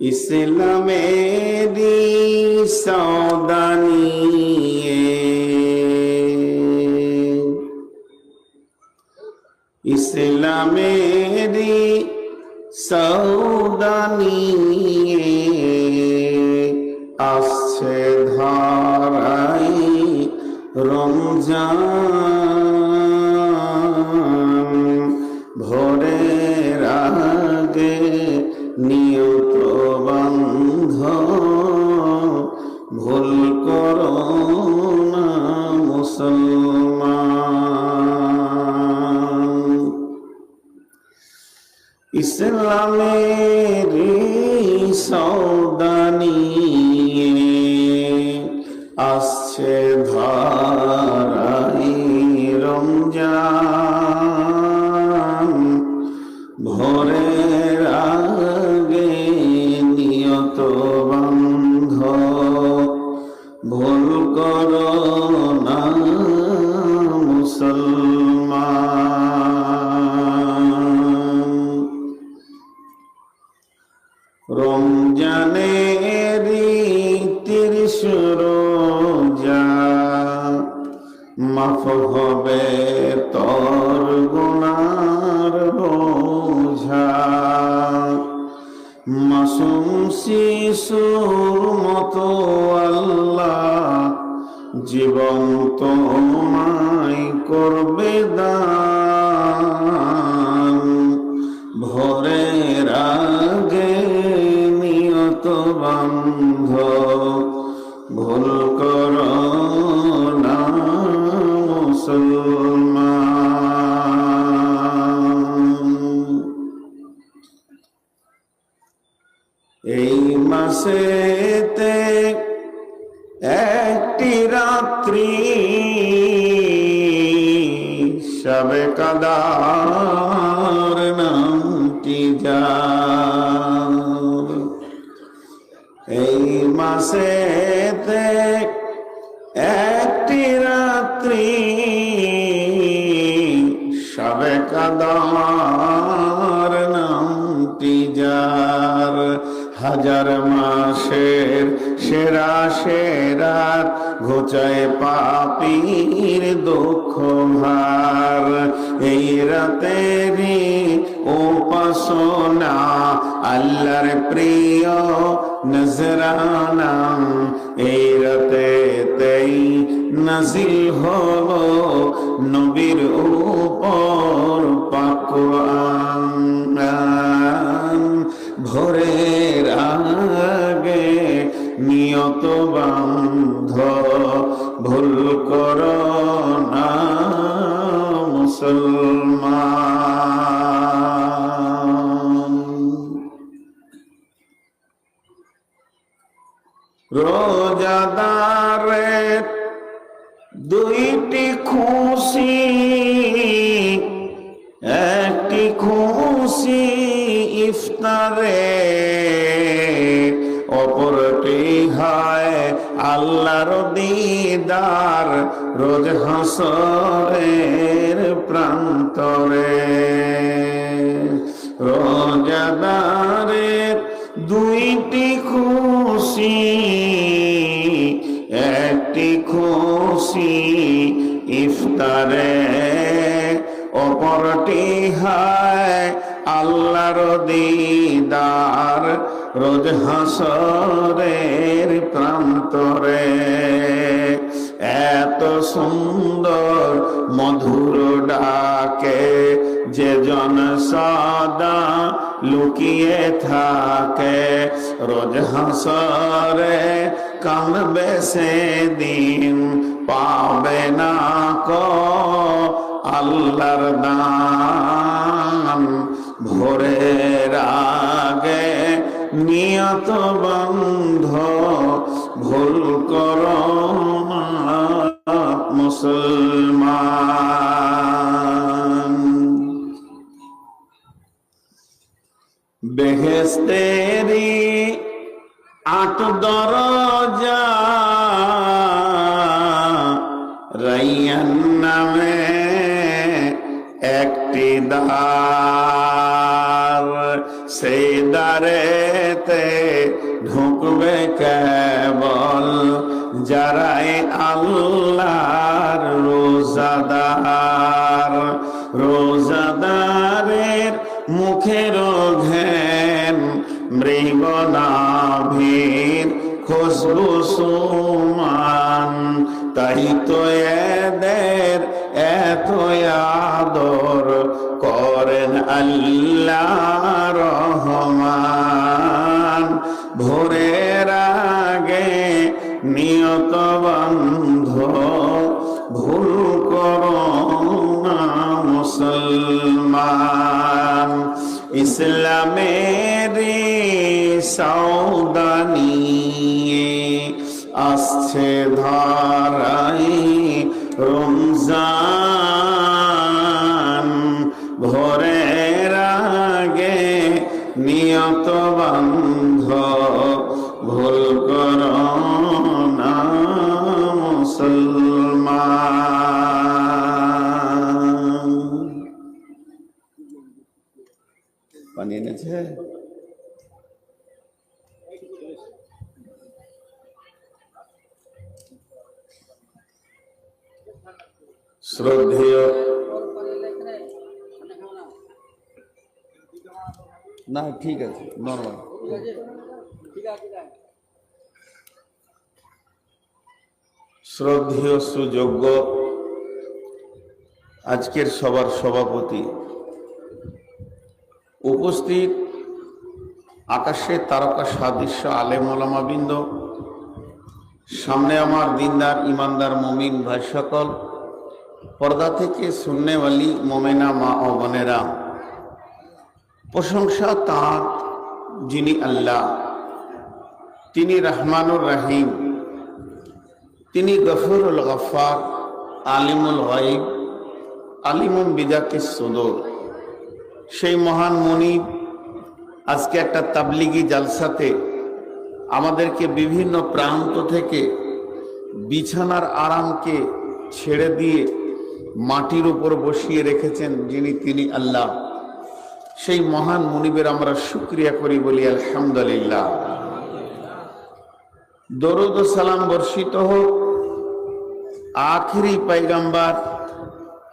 ইসলামেরি সৌদানিয়ে ইসলামেরি সৌদানিয়ে আসছে ধারাই রমজান। ভোরের আগে নিয়ত ইসলামের মুসলমান। এই মাসেতে একটি রাত্রি সবে কাদার নামটি যার এই মাসেতে একটি রাত্রি কাদার নামটি যার। হাজার মাসের সেরা সেরাত ঘোচায় পাপির দুঃখ ভার। এই রাতেরই উপাসনা আল্লাহর প্রিয় নজরানা এই রাতেতেই নাজিল হলো নবীর উপর পাকুয়ান ভোরের আগে নিয়ত বান্ধ রোজাদারের দুইটি খুশি একটি খুশি ইফতারে অপরটি হয় আল্লাহর দিদার রোজ হাসরের প্রান্তরে। রোজাদারের দুইটি খুশি, একটি খুশি ইফতারে, অপরটি হায় আল্লাহর দিদার রোজ হাসরের প্রান্তরে। এত সুন্দর মধুর ডাকে যে জন সদা লুকিয়ে থাকে, রোজ হাসরে কামবে সে দিন পাবে না ক আল্লাহর দান। ভোরের আগে নিয়ত বন্ধ, ভুল কর মুসলমান। বেহেস্তেরি আট দরজা রাইয়ান নামে একটি দ্বার। সেই দ্বারেতে ঢুকবে কেবল যারাই আল্লাহর রোজাদার। রোজাদারের মুখের ঘেন মৃগনাভীর খুশবু সুমান। তাই তো এদের এত আদর করেন আল্লাহ রহমান। ইসলামের সৌদানিয়ে আসছে ধারাই এনেছে শ্রদ্ধেয়। না ঠিক আছে নর্মাল শ্রদ্ধেয় সুযোগ্য। আজকের সবার সভাপতি উপস্থিত আকাশে তারকা সাদৃশ্য আলেম ওলামাবৃন্দ সামনে আমার দিনদার, ইমানদার মমিন ভাই সকল, পর্দা থেকে শূন্যওয়ালি মোমেনা মা ও বোনেরা। প্রশংসা তাঁর, যিনি আল্লাহ, তিনি রহমানুর রহিম, তিনি গফরুল গফার আলিমুল গাইব আলিমুল বিজাকে সুদর। সেই মহান মনিব আজকে একটা তাবলিগি জালসাতে আমাদেরকে বিভিন্ন প্রান্ত থেকে বিছানার আরামকে ছেড়ে দিয়ে মাটির উপর বসিয়ে রেখেছেন যিনি তিনি আল্লাহ। সেই মহান মনিবের আমরা শুক্রিয়া করি বলি আলহামদুলিল্লাহ। দরুদ সালাম বর্ষিত হোক। আখিরি পাইগাম্বার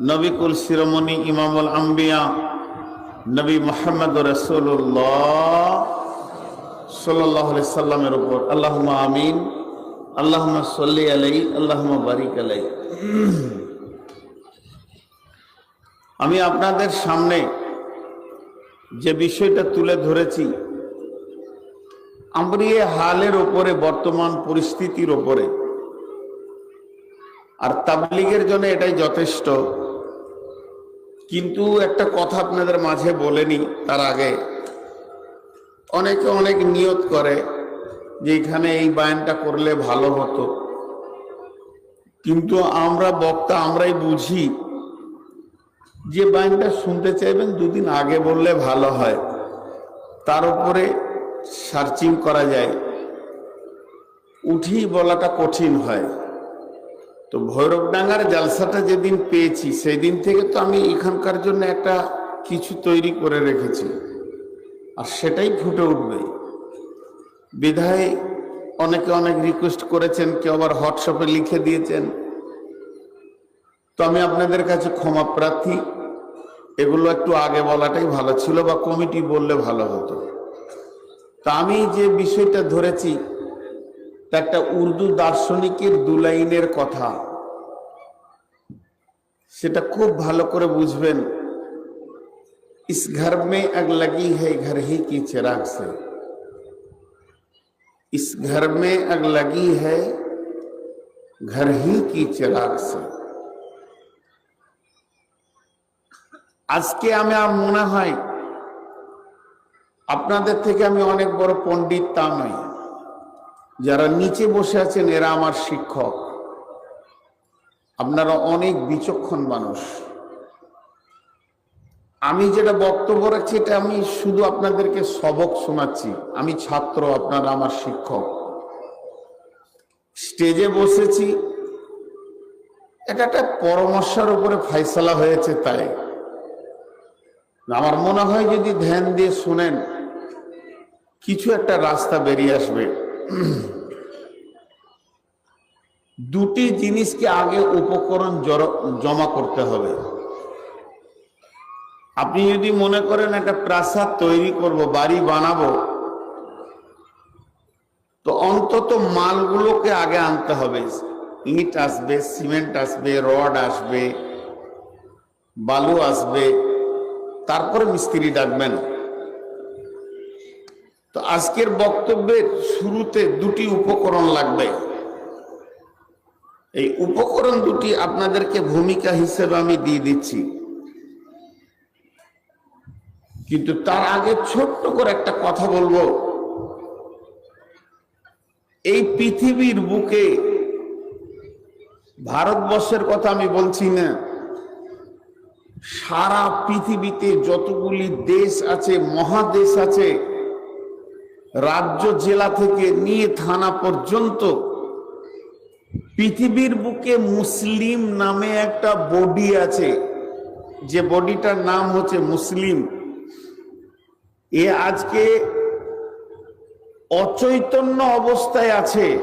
নবিকুল শিরোমণি ইমামুল আম্বিয়া নবী মোহাম্মদ রসুল্লাহ সাল্লাহ সাল্লামের উপর। আল্লাহ আমিন আল্লাহ সাল্লি আলাই আল্লাহ বারিক আলাই আমি আপনাদের সামনে যে বিষয়টা তুলে ধরেছি, আমরা হালের ওপরে বর্তমান পরিস্থিতির ওপরে আর তাবলিগের জন্য এটাই যথেষ্ট। কিন্তু একটা কথা আপনাদের মাঝে বলেনি তার আগে। অনেকে অনেক নিয়ত করে যে এখানে এই বায়ানটা করলে ভালো হতো। কিন্তু আমরা বক্তা আমরাই বুঝি যে বায়ানটা শুনতে চাইবেন, দুদিন আগে বললে ভালো হয়। তার উপরে সার্চিং করা যায়। উঠি বলাটা কঠিন হয়। তো ভৈরবডাঙ্গার জালসাটা যেদিন পেয়েছি সেই দিন থেকে তো আমি এখানকার জন্য একটা কিছু তৈরি করে রেখেছি। আর সেটাই ফুটে উঠবে। বিধায় অনেকে অনেক রিকোয়েস্ট করেছেন, কেউ আবার হোয়াটসঅ্যাপে লিখে দিয়েছেন। তো আমি আপনাদের কাছে ক্ষমা প্রার্থী। এগুলো একটু আগে বলাটাই ভালো ছিল বা কমিটি বললে ভালো হতো। তা আমি যে বিষয়টা ধরেছি তা একটা উর্দু দার্শনিকের দু লাইনের কথা সেটা খুব ভালো করে বুঝবেন इस घर में अग लगी है घर ही की चिराग से इस घर में अग लगी है घर ही की चिराग से আজকে আমি আর মনে হয় আপনাদের থেকে আমি অনেক বড় পণ্ডিত তা নই যারা নিচে বসে আছেন, এরা আমার শিক্ষক। আপনারা অনেক বিচক্ষণ মানুষ। আমি যেটা বক্তব্য রাখছি, এটা আমি শুধু আপনাদেরকে সবক শোনাচ্ছি। আমি ছাত্র, আপনারা আমার শিক্ষক। স্টেজে বসেছি। এটা একটা পরামর্শের উপরে ফাইসলা হয়েছে তাই। আমার মনে হয় যদি ধ্যান দিয়ে শুনেন, কিছু একটা রাস্তা বেরিয়ে আসবে। দুটি জিনিসকে আগে উপকরণ জমা করতে হবে। আপনি যদি মনে করেন একটা প্রাসাদ তৈরি করব, বাড়ি বানাবো, তো অন্তত মালগুলোকে আগে আনতে হবে। ইট আসবে, সিমেন্ট আসবে, রড আসবে, বালু আসবে, তারপরে মিস্ত্রি ডাকবেন। তো আজকের বক্তব্যের শুরুতে দুটি উপকরণ লাগবে। এই উপকরণ দুটি আপনাদেরকে ভূমিকা হিসেবে আমি দিয়ে দিচ্ছি। কিন্তু তার আগে ছোট্ট করে একটা কথা বলব। এই পৃথিবীর বুকে ভারতবর্ষের কথা আমি বলছি না, সারা পৃথিবীতে যতগুলি দেশ আছে, মহাদেশ আছে রাজ্য জেলা থেকে নিয়ে থানা পর্যন্ত পৃথিবীর বুকে মুসলিম নামে একটা বডি আছে। যে বডিটার নাম হচ্ছে মুসলিম। এ আজকে অচৈতন্য অবস্থায় আছে,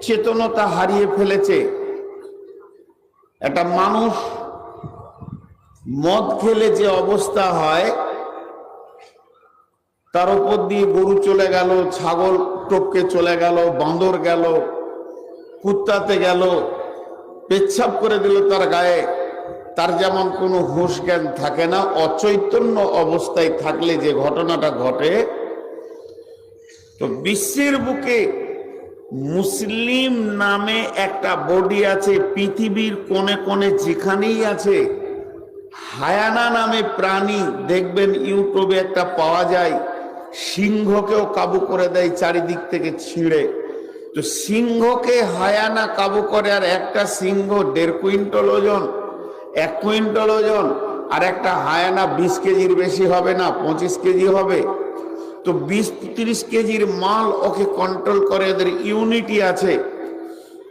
চেতনতা হারিয়ে ফেলেছে। একটা মানুষ মদ খেলে যে অবস্থা হয় তার উপর দিয়ে গরু চলে গেল, ছাগল টপকে চলে গেল, বাঁদর গেল, কুত্তাতে গেল, পেচ্ছাপ করে দিল তার গায়ে। তার যেমন কোনো হুঁশ জ্ঞান থাকে না, অচৈতন্য অবস্থায় থাকলে যে ঘটনাটা ঘটে, তো বিশ্বের বুকে মুসলিম নামে একটা বডি আছে, পৃথিবীর কোণে কোণে যেখানেই আছে, হায়ানা নামে প্রাণী, দেখবেন ইউটিউবে একটা পাওয়া যায়। সিংহকেও কাবু করে দেয় চারিদিক থেকে ছিঁড়ে। তো সিংহকে হায়ানা কাবু করে, আর একটা সিংহ দেড় কুইন্টল ওজন, এক কুইন্টল ওজন, আর একটা হায়ানা বিশ কেজির বেশি হবে না, পঁচিশ কেজি হবে। তো বিশ তিরিশ কেজির মাল ওকে কন্ট্রোল করে এদের ইউনিটি আছে।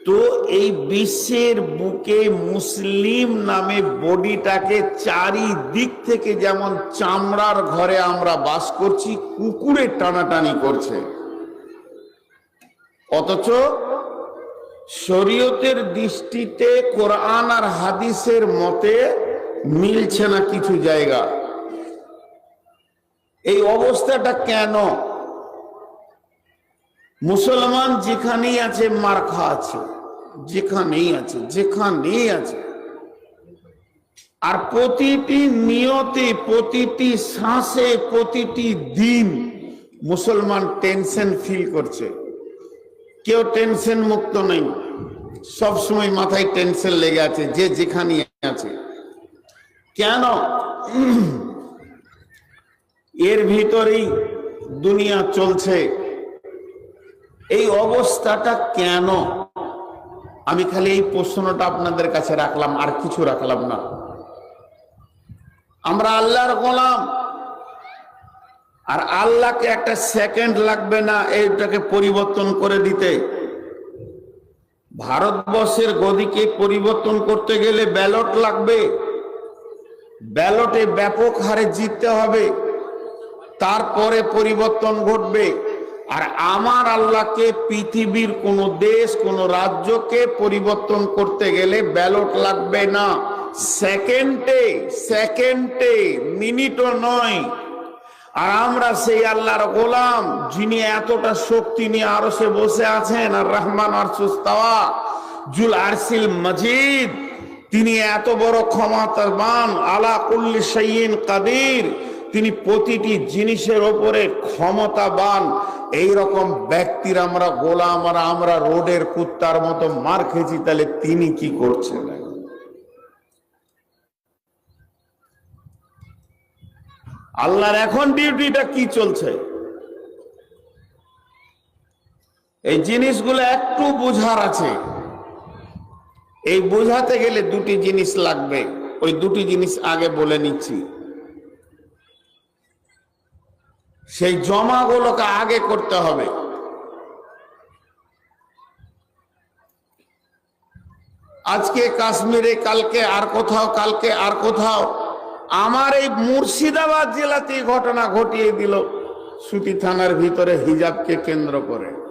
তো এই বিশ্বের বুকে মুসলিম নামে বডিটাকে চারিদিক থেকে যেমন চামড়ার ঘরে আমরা বাস করছি কুকুরের টানাটানি করছে। অথচ শরীয়তের দৃষ্টিতে কোরআন আর হাদিসের মতে মিলছে না কিছু জায়গা। এই অবস্থাটা কেন? মুসলমান যেখানেই আছে মার্খা আছে। যেখানেই আছে যেখানেই আছে। আর প্রতিটি নিয়তে, প্রতিটি শ্বাসে, প্রতিটি দিন মুসলমান টেনশন ফিল করছে। কেউ টেনশন মুক্ত নেই। সব সময় মাথায় টেনশন লেগে আছে, যে যেখানে আছে। কেন? এর ভিতরেই দুনিয়া চলছে। এই অবস্থাটা কেন? আমি খালি এই প্রশ্নটা আপনাদের কাছে রাখলাম, আর কিছু রাখলাম না। আমরা আল্লাহর গোলাম। আর আল্লাহকে একটা সেকেন্ড লাগবে না এইটাকে পরিবর্তন করে দিতে। ভারতবর্ষের গদিকে পরিবর্তন করতে গেলে ব্যালট লাগবে। ব্যালটে ব্যাপক হারে জিততে হবে। তারপরে পরিবর্তন ঘটবে। আর আমার আল্লাহকে পৃথিবীর কোন দেশ, কোন রাজ্যকে পরিবর্তন করতে গেলে ব্যালট লাগবে না। সেকেন্ডে সেকেন্ডে, মিনিটও নয়। আর আমরা সেই আল্লাহর গোলাম, যিনি এতটা শক্তি নিয়ে আরও সে বসে আছেন, আর রহমান আরসুস্তাওয়া জুল আরসিল মজিদ, তিনি এত বড় ক্ষমতাবান, আলা কুল্লি সাইয়িন কাদির তিনি প্রতিটি জিনিসের ওপরে ক্ষমতাবান। এই রকম ব্যক্তির আমরা গোলাম আর আমরা রোডের কুত্তার মতো মার খেয়েছি, তাহলে তিনি কি করছেন? আল্লাহর এখন ডিউটিটা কি চলছে? এই জিনিসগুলো একটু বোঝার আছে। এই বোঝাতে গেলে দুটি জিনিস লাগবে। ওই দুটি জিনিস আগে বলে নিচ্ছি। সেই জমাগুলোকে আগে করতে হবে। আজকে কাশ্মীরে, কালকে আর কোথাও, কালকে আর কোথাও আমার এই মুর্শিদাবাদ জেলাতে ঘটনা ঘটিয়ে দিল। সুতি থানার ভিতরে হিজাবকে কেন্দ্র করে।